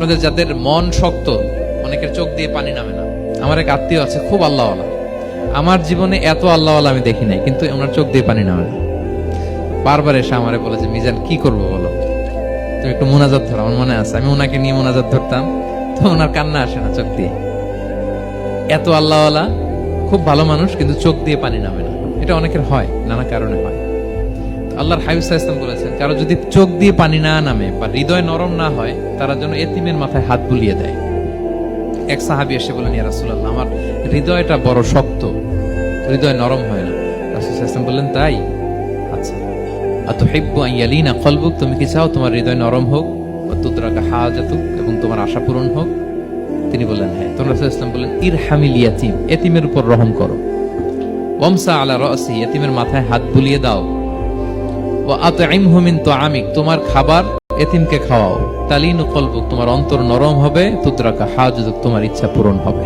আপনাদের যাদের মন শক্ত, অনেকের চোখ দিয়ে পানি নামে না। আমার এক আত্মীয় আছে, খুব আল্লাহওয়ালা। আমার জীবনে এত আল্লাহওয়ালা আমি দেখি নাই, কিন্তু ওনার চোখ দিয়ে পানি নামে না। বারবার এসে আমারে বলে যে, মিজান, কি করব বলো? তুমি একটু মোনাজাত ধরো, আমার মনে আছে, আমি ওনাকে নিয়ে মোনাজাত ধরতাম, তো ওনার কান্না আসে না চোখ দিয়ে। এত আল্লাহওয়ালা, খুব ভালো মানুষ, কিন্তু চোখ দিয়ে পানি নামে না। এটা অনেকের হয়, নানা কারণে হয়। আল্লাহর হাবিব ইসলাম বলেছেন, কারও যদি চোখ দিয়ে পানি না নামে বা হৃদয় নরম না হয়, তারা যেন এতিমের মাথায় হাত বুলিয়ে দেয়। এক সাহাবি এসে বলেন ইয়া রাসূলুল্লাহ, আমার হৃদয়টা বড় শক্ত, হৃদয় নরম হয় না। রাসূল ইসলাম বললেন, তাই? আচ্ছা। আতুহিব্বু আন ইয়ালিনা কলবুক, তুমি কি চাও তোমার হৃদয় নরম হোক বা তুদরাকা হাজাতুক এবং তোমার আশা পূরণ হোক? তিনি বললেন হ্যাঁ। তোমরা ইসলাম বললেন, ইরহামিল ইয়াতিম, এতিমের উপর রহম করো। ওয়ামসা আলা রাসি, এতিমের মাথায় হাত বুলিয়ে দাও। তুআমিক, তোমার খাবার এতিমকে খাওয়াও। তালিন কলবুক, তোমার অন্তর নরম হবে, তুদরাকা হাজাতুক তোমার ইচ্ছা পূরণ হবে।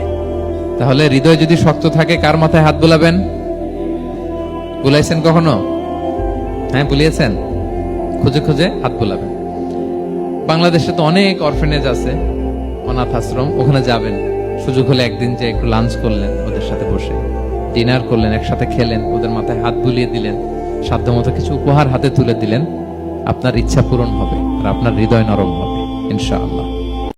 তাহলে হৃদয় যদি শক্ত থাকে, কার মাথায় হাত বোলাবেন? বুলাইছেন কখনো? হ্যাঁ বুলিয়েছেন। খুঁজে খুঁজে হাত বোলাবেন। বাংলাদেশে তো অনেক অরফেনেজ আছে, অনাথ আশ্রম, ওখানে যাবেন। সুযোগ হলে একদিন যে একটু লাঞ্চ করলেন ওদের সাথে বসে। ডিনার করলেন, একসাথে খেলেন, ওদের মাথায় হাত বুলিয়ে দিলেন। সাধ্যমতো কিছু উপহার হাতে তুলে দিলেন। আপনার ইচ্ছা পূরণ হবে আর আপনার হৃদয় নরম হবে, ইনশাআল্লাহ।